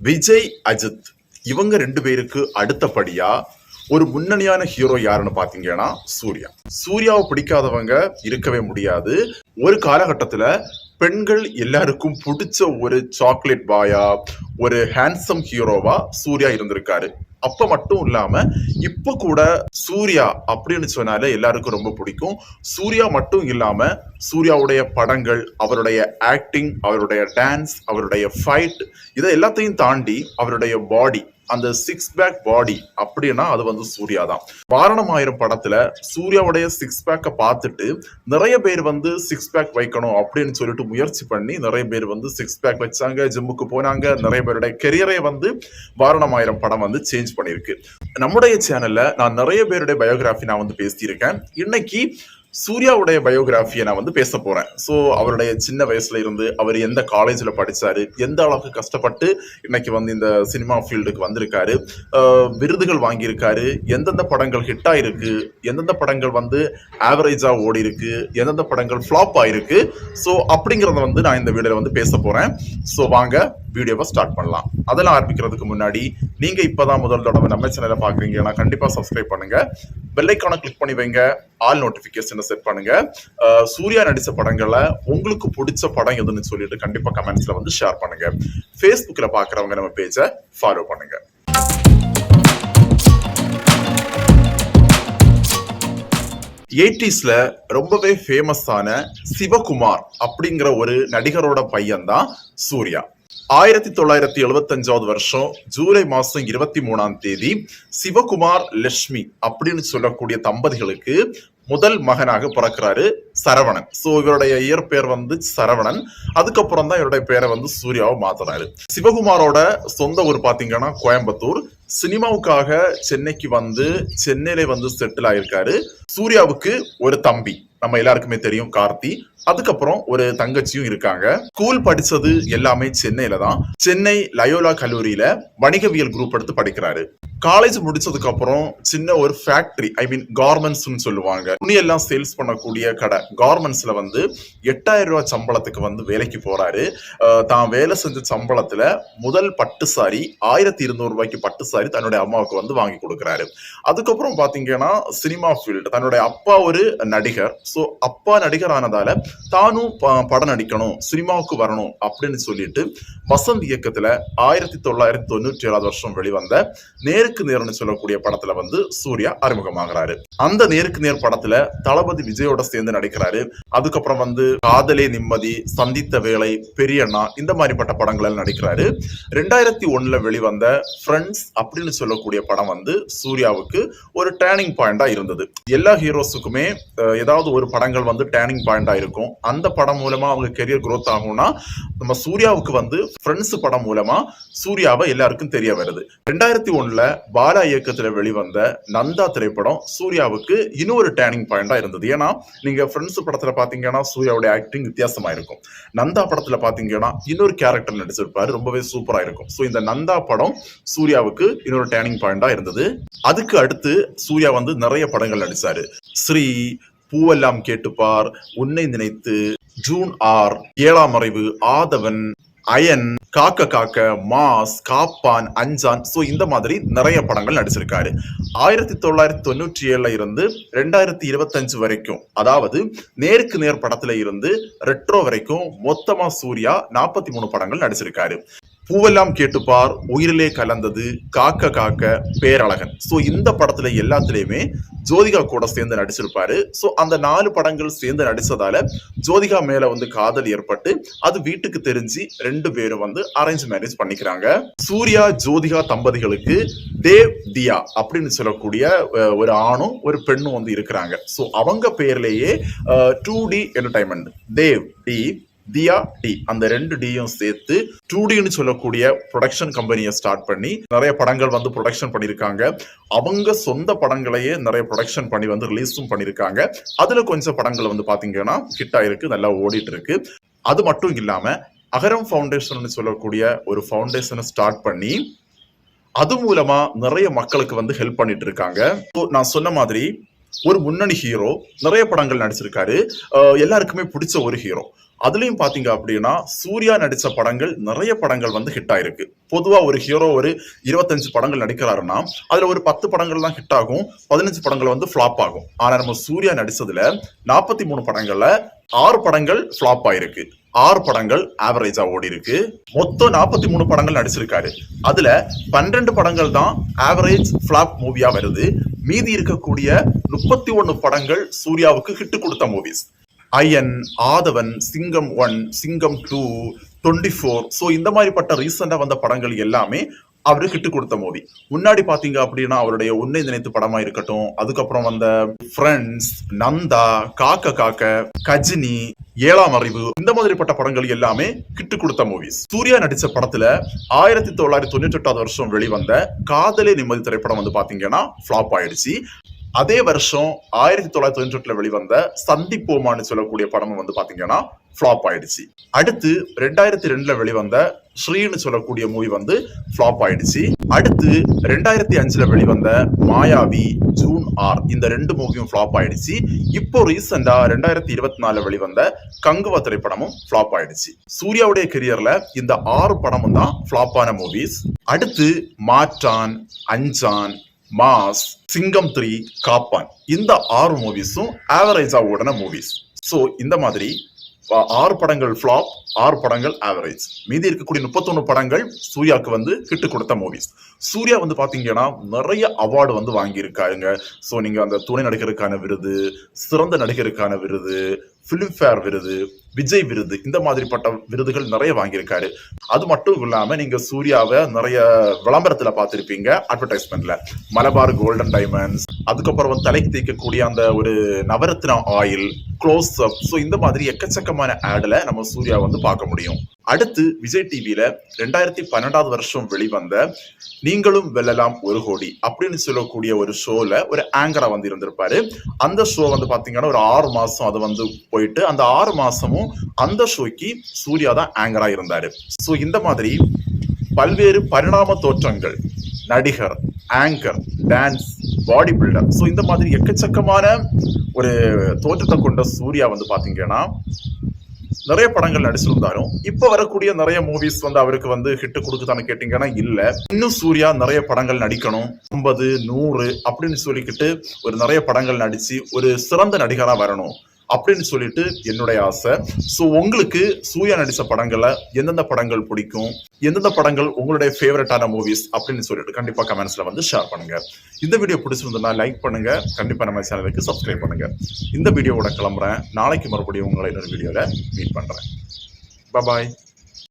விஜய் அஜித் இவங்க ரெண்டு பேருக்கு அடுத்தபடியா ஒரு முன்னணியான ஹீரோ யாருன்னு பாத்தீங்கன்னா சூர்யா. சூர்யாவை பிடிக்காதவங்க இருக்கவே முடியாது. ஒரு காலகட்டத்துல பெண்கள் எல்லாருக்கும் பிடிச்ச ஒரு சாக்லேட் பாயா ஒரு ஹேண்ட்ஸம் ஹீரோவா சூர்யா இருந்திருக்காரு. அப்ப மட்டும் இல்லாம இப்ப கூட சூர்யா அப்படின்னு சொன்னாலே எல்லாருக்கும் ரொம்ப பிடிக்கும். சூர்யா மட்டும் இல்லாம சூர்யாவுடைய படங்கள் அவருடைய ஆக்டிங் அவருடைய டான்ஸ் அவருடைய ஃபைட் இதை எல்லாத்தையும் தாண்டி அவருடைய பாடி அந்த சிக்ஸ் பேக் பாடி அப்படின்னா அது வந்து சூர்யா தான். வாரணம் ஆயிரம் படத்துல சூர்யாவுடைய சிக்ஸ் பேக்கை பார்த்துட்டு நிறைய பேர் வந்து சிக்ஸ் பேக் வைக்கணும் அப்படின்னு சொல்லிட்டு முயற்சி பண்ணி நிறைய பேர் வந்து சிக்ஸ் பேக் வச்சாங்க ஜிம்முக்கு போனாங்க நிறைய பேருடைய கெரியரை வந்து வாரணமாயிரம் படம் வந்து சேஞ்ச் பண்ணியிருக்கு. நம்முடைய சேனல்ல நான் நிறைய பேருடைய பயோகிராஃபி நான் வந்து பேசியிருக்கேன். இன்னைக்கு சூர்யாவுடைய பயோகிராஃபியை நான் வந்து பேச போறேன். ஸோ அவருடைய சின்ன வயசுல இருந்து அவர் எந்த காலேஜில் படிச்சாரு எந்த அளவுக்கு கஷ்டப்பட்டு இன்னைக்கு வந்து இந்த சினிமா ஃபீல்டுக்கு வந்திருக்காரு விருதுகள் வாங்கியிருக்காரு எந்தெந்த படங்கள் ஹிட் ஆயிருக்கு எந்தெந்த படங்கள் வந்து ஆவரேஜாக ஓடி இருக்கு எந்தெந்த படங்கள் ஃப்ளாப் ஆயிருக்கு. ஸோ அப்படிங்கிறத வந்து நான் இந்த வீடியோவில் வந்து பேச போறேன். ஸோ வாங்க வீடியோவை ஸ்டார்ட் பண்ணலாம். அதெல்லாம் ஆரம்பிக்கிறதுக்கு முன்னாடி நீங்க இப்பதான் முதல் தடவை நம்ம சேனலை பாக்குறீங்கன்னா கண்டிப்பா சப்ஸ்கிரைப் பண்ணுங்க. பெல்லைக்கான கிளிக் பண்ணி வைங்க. ஆல் நோட்டிபிகேஷனை செட் பண்ணுங்க. சூர்யா நடித்த படங்களை உங்களுக்கு பிடிச்ச படம் எதுன்னு சொல்லிட்டு கண்டிப்பா கமெண்ட்ஸ்ல வந்து ஷேர் பண்ணுங்க. ஃபேஸ்புக்கில் பாக்குறவங்க நம்ம பேஜை ஃபாலோ பண்ணுங்க. எயிட்டிஸில் ரொம்பவே ஃபேமஸான சிவகுமார் அப்படிங்கிற ஒரு நடிகரோட பையன் தான் சூர்யா. ஆயிரத்தி தொள்ளாயிரத்தி எழுபத்தஞ்சாவது வருஷம் ஜூலை மாசம் இருபத்தி மூணாம் தேதி சிவகுமார் லட்சுமி அப்படின்னு சொல்லக்கூடிய தம்பதிகளுக்கு முதல் மகனாக பிறக்கிறாரு சரவணன். சோ இவருடைய இயற்பெயர் வந்து சரவணன். அதுக்கப்புறம் தான் இவருடைய பேரை வந்து சூர்யாவை மாத்துறாரு. சிவகுமாரோட சொந்த ஊர் பாத்தீங்கன்னா கோயம்புத்தூர். சினிமாவுக்காக சென்னைக்கு வந்து சென்னையில வந்து செட்டில் ஆயிருக்காரு. சூர்யாவுக்கு ஒரு தம்பி. நம்ம எல்லாருக்குமே தெரியும் கார்த்தி. அதுக்கப்புறம் ஒரு தங்கச்சியும் இருக்காங்க. ஸ்கூல் படிச்சது எல்லாமே சென்னையில தான். சென்னை லயோலா கல்லூரியில வணிகவியல் குரூப் எடுத்து படிக்கிறாரு. காலேஜ் முடிச்சதுக்கு அப்புறம் சின்ன ஒரு ஃபேக்டரி ஐ மீன் கார்மெண்ட்ஸ்னு சொல்லுவாங்க. துணியெல்லாம் சேல்ஸ் பண்ணக்கூடிய கடை. கார்மெண்ட்ஸ்ல வந்து எட்டாயிரம் ரூபாய் சம்பளத்துக்கு வந்து வேலைக்கு போறாரு. தான் வேலை செஞ்ச சம்பளத்துல முதல் பட்டு சாரி ஆயிரத்தி இருநூறு ரூபாய்க்கு பட்டு சாரி தன்னுடைய அம்மாவுக்கு வந்து வாங்கி கொடுக்குறாரு. அதுக்கப்புறம் பாத்தீங்கன்னா சினிமா ஃபீல்டு தன்னுடைய அப்பா ஒரு நடிகர். ஸோ அப்பா நடிகர் ஆனதால தானும் ப- படம் நடிக்கணும் சினிமாவுக்கு வரணும் அப்படின்னு சொல்லிட்டு வசந்த் இயக்கத்துல ஆயிரத்தி தொள்ளாயிரத்தி தொண்ணூற்றி ஏழாவது வருஷம் வெளிவந்த நேருக்கு நேர்னு சொல்லக்கூடிய படத்துல வந்து சூர்யா அறிமுகமாகிறாரு. அந்த நேருக்கு நேர் படத்துல தளபதி விஜயோட சேர்ந்து நடிக்கிறாரு. அதுக்கப்புறம் வந்து காதலே நிம்மதி சந்தித்த வேலை பெரியண்ணா இந்த மாதிரிப்பட்ட படங்கள் எல்லாம் நடிக்கிறாரு. ரெண்டாயிரத்தி ஒண்ணுல வெளிவந்த ஃப்ரெண்ட்ஸ் அப்படின்னு சொல்லக்கூடிய படம் வந்து சூர்யாவுக்கு ஒரு டேர்னிங் பாயிண்டா இருந்தது. எல்லா ஹீரோஸுக்குமே ஏதாவது ஒரு படங்கள் வந்து டேர்னிங் பாயிண்டா இருக்கும். அந்த படம் மூலமா அவங்க கெரியர் குரோத் ஆகும்னா நம்ம சூர்யாவுக்கு வந்து ஃப்ரெண்ட்ஸ் படம் மூலமா சூர்யாவை எல்லாருக்கும் தெரிய வருது. ரெண்டாயிரத்தி ஒண்ணுல பாலா இயக்கத்துல வெளிவந்த நந்தா திரைப்படம் சூர்யாவுக்கு இன்னொரு டேர்னிங் பாயிண்டாக இருந்தது. ஏன்னா நீங்க ஃப்ரெண்ட்ஸ் படத்துல பார்த்தீங்கன்னா சூர்யாவுடைய ஆக்டிங் வித்தியாசமா இருக்கும் நந்தா படத்துல பாத்தீங்கன்னா இன்னொரு கேரக்டர் நடிச்சிருப்பாரு. ரொம்பவே சூப்பரா இருக்கும். ஸோ இந்த நந்தா படம் சூர்யாவுக்கு இன்னொரு டேர்னிங் பாயிண்டாக இருந்தது. அதுக்கு அடுத்து சூர்யா வந்து நிறைய படங்கள் நடிச்சாரு. ஸ்ரீ பூவெல்லாம் கேட்டுப்பார் உன்னை நினைத்து ஜூன் ஆர் ஏழாம் மறைவு ஆதவன் அயன் காக்க காக்க மாஸ் காப்பான் அஞ்சான். ஸோ இந்த மாதிரி நிறைய படங்கள் நடிச்சிருக்காரு. ஆயிரத்தி தொள்ளாயிரத்தி தொண்ணூற்றி ஏழுல இருந்து ரெண்டாயிரத்தி இருபத்தஞ்சு வரைக்கும் அதாவது நேருக்கு நேர் படத்துல இருந்து ரெட்ரோ வரைக்கும் மொத்தமா சூர்யா நாற்பத்தி மூணு படங்கள் நடிச்சிருக்காரு. பூவெல்லாம் கேட்டுப்பார் உயிரிலே கலந்தது காக்க காக்க பேரழகன். ஸோ இந்த படத்துல எல்லாத்துலேயுமே ஜோதிகா கூட சேர்ந்து நடிச்சிருப்பாரு. ஸோ அந்த நாலு படங்கள் சேர்ந்து நடிச்சதால ஜோதிகா மேல வந்து காதல் ஏற்பட்டு அது வீட்டுக்கு தெரிஞ்சு ரெண்டு பேரும் வந்து அரேஞ்ச் மேரேஜ் பண்ணிக்கிறாங்க. சூர்யா ஜோதிகா தம்பதிகளுக்கு தேவ் தியா அப்படின்னு சொல்லக்கூடிய ஒரு ஆணும் ஒரு பெண்ணும் வந்து இருக்கிறாங்க. ஸோ அவங்க பேர்லேயே two D entertainment Dev D Diya D அந்த ரெண்டு டியும் சேர்த்து டூ டின்னு சொல்லக்கூடிய ப்ரொடக்ஷன் கம்பெனியை ஸ்டார்ட் பண்ணி நிறைய படங்கள் வந்து ப்ரொடக்ஷன் பண்ணியிருக்காங்க. அவங்க சொந்த படங்களையே நிறைய ப்ரொடக்ஷன் பண்ணி வந்து ரிலீஸும் பண்ணியிருக்காங்க. அதில் கொஞ்சம் படங்கள் வந்து பார்த்தீங்கன்னா ஹிட் ஆயிருக்கு நல்லா ஓடிட்டு இருக்கு அது மட்டும் இல்லாமல் அகரம் ஃபவுண்டேஷன் சொல்லக்கூடிய ஒரு ஃபவுண்டேஷனை ஸ்டார்ட் பண்ணி அது மூலமா நிறைய மக்களுக்கு வந்து ஹெல்ப் பண்ணிட்டு இருக்காங்க நான் சொன்ன மாதிரி ஒரு முன்னணி ஹீரோ நிறைய படங்கள் நடிச்சிருக்காரு. எல்லாருக்குமே பிடிச்ச ஒரு ஹீரோ அதுலயும் பாத்தீங்க அப்படின்னா சூர்யா நடிச்ச படங்கள் நிறைய படங்கள் வந்து ஹிட் ஆயிருக்கு. பொதுவா ஒரு ஹீரோ ஒரு இருபத்தஞ்சு படங்கள் நடிக்கிறாருன்னா அதுல ஒரு பத்து படங்கள் தான் ஹிட் ஆகும். பதினஞ்சு படங்கள் வந்து ஃபிளாப் ஆகும். ஆனா நம்ம சூர்யா நடிச்சதுல நாற்பத்தி மூணு படங்கள்ல ஆறு படங்கள் ஃபிளாப் ஆயிருக்கு. ஆறு படங்கள் ஆவரேஜா ஓடி இருக்கு மொத்தம் நாற்பத்தி மூணு படங்கள் நடிச்சிருக்காரு. அதுல பன்னிரெண்டு படங்கள் தான் ஆவரேஜ் ஃபிளாப் மூவியா வருது. மீதி இருக்கக்கூடிய முப்பத்தி ஒன்னு படங்கள் சூர்யாவுக்கு ஹிட் கொடுத்த மூவிஸ் அயன் ஆதவன் சிங்கம் ஒன் சிங்கம் டூ டுவெண்ட்டி ஃபோர். ஸோ இந்த மாதிரிப்பட்ட ரீசெண்டாக வந்த படங்கள் எல்லாமே அவரு கிட்டு கொடுத்த மூவி முன்னாடி பாத்தீங்க அப்படின்னா அவருடைய உன்னை நினைத்து படமா இருக்கட்டும் அதுக்கப்புறம் வந்த ஃப்ரெண்ட்ஸ் நந்தா காக்க காக்க கஜினி ஏழாம் அறிவு இந்த மாதிரிப்பட்ட படங்கள் எல்லாமே கிட்டு கொடுத்த மூவிஸ் சூர்யா நடிச்ச படத்துல ஆயிரத்தி தொள்ளாயிரத்தி தொண்ணூற்றி எட்டாவது வருஷம் வெளிவந்த காதலே நிம்மதி திரைப்படம் வந்து பாத்தீங்கன்னா ஃபிளாப் ஆயிடுச்சு. அதே வருஷம் ஆயிரத்தி தொள்ளாயிரத்தி தொண்ணூற்றி எட்டுல வெளிவந்த சந்திப்போமான்னு சொல்லக்கூடிய படமும் வந்து பாத்தீங்கன்னா ஃபிளாப் ஆயிடுச்சு. அடுத்து ரெண்டாயிரத்தி ரெண்டுல வெளிவந்த ஸ்ரீன்னு சொல்லக்கூடிய மூவி வந்து ஃபிளாப் ஆயிடுச்சு. அடுத்து ரெண்டாயிரத்தி அஞ்சுல வெளிவந்த மாயாவி ஜூன் ஆர் இந்த ரெண்டு மூவியும் ஃபிளாப் ஆயிடுச்சு. இப்போ ரீசெண்டா ரெண்டாயிரத்தி இருபத்தி நாலுல வெளிவந்த கங்குவா திரைப்படமும் ஃபிளாப் ஆயிடுச்சு. சூர்யாவுடைய கெரியர்ல இந்த ஆறு படமும் தான் ஃபிளாப்பான மூவிஸ் அடுத்து மாற்றான் அஞ்சான் மாஸ் சிங்கம் த்ரீ காப்பான் இந்த ஆறு மூவிஸும் ஆவரேஜா ஓடின மூவிஸ் ஸோ இந்த மாதிரி ஆறு படங்கள் ஃப்ளாப் ஆறு படங்கள் ஆவரேஜ் மீதி இருக்கக்கூடிய முப்பத்தொன்று படங்கள் சூர்யாவுக்கு வந்து ஹிட்டு கொடுத்த மூவிஸ் சூர்யா வந்து பார்த்தீங்கன்னா நிறைய அவார்டு வந்து வாங்கியிருக்காருங்க. ஸோ நீங்கள் அந்த துணை நடிகருக்கான விருது சிறந்த நடிகருக்கான விருது ஃபிலிம்ஃபேர் விருது விஜய் விருது இந்த மாதிரிப்பட்ட விருதுகள் நிறைய வாங்கியிருக்காரு. அது மட்டும் இல்லாம நீங்க சூர்யாவை நிறைய விளம்பரத்துல பார்த்துருப்பீங்க அட்வர்டைஸ்மெண்ட்ல மலபார் கோல்டன் டைமண்ட்ஸ் அதுக்கப்புறம் வந்து தலைக்கு தேய்க்கக்கூடிய அந்த ஒரு Navratna oil close up so இந்த மாதிரி எக்கச்சக்கமான ஆடில் நம்ம சூர்யா வந்து பார்க்க முடியும். அடுத்து விஜய் டிவியில ரெண்டாயிரத்தி பன்னெண்டாவது வருஷம் வெளிவந்த நீங்களும் வெல்லலாம் ஒரு கோடி அப்படின்னு சொல்லக்கூடிய ஒரு ஷோல ஒரு ஆங்கரா வந்து இருந்திருப்பாரு. அந்த ஷோ வந்து பாத்தீங்கன்னா ஒரு ஆறு மாசம் அது வந்து போயிட்டு அந்த ஆறு மாசமும் அந்த ஷோக்கு சூர்யா தான் ஆங்கரா இருந்தாரு. ஸோ இந்த மாதிரி பல்வேறு பரிணாம தோற்றங்கள் நடிகர் anchor dance body builder so இந்த மாதிரி எக்கச்சக்கமான ஒரு தோற்றத்தை கொண்ட சூர்யா வந்து பார்த்தீங்கன்னா நிறைய படங்கள் நடிச்சிருந்தாலும் இப்ப வரக்கூடிய நிறைய மூவிஸ் வந்து அவருக்கு வந்து ஹிட் கொடுக்குதான்னு கேட்டீங்கன்னா இல்ல. இன்னும் சூர்யா நிறைய படங்கள் நடிக்கணும். ஐம்பது நூறு அப்படின்னு சொல்லிக்கிட்டு ஒரு நிறைய படங்கள் நடிச்சு ஒரு சிறந்த நடிகரா வரணும். அப்படின்னு சொல்லிட்டு என்னுடைய ஆசை. ஸோ உங்களுக்கு சூர்யா நடித்த படங்களை எந்தெந்த படங்கள் பிடிக்கும்? எந்தெந்த படங்கள் உங்களுடைய ஃபேவரட்டான மூவிஸ் அப்படின்னு சொல்லிட்டு கண்டிப்பாக கமெண்ட்ஸில் வந்து ஷேர் பண்ணுங்க. இந்த வீடியோ பிடிச்சிருந்ததுன்னா லைக் பண்ணுங்க. கண்டிப்பாக நம்ம சேனலுக்கு சப்ஸ்கிரைப் பண்ணுங்க. இந்த வீடியோவோட கிளம்புறேன். நாளைக்கு மறுபடியும் உங்களை இன்னொரு வீடியோவில் மீட் பண்ணுறேன் பாய்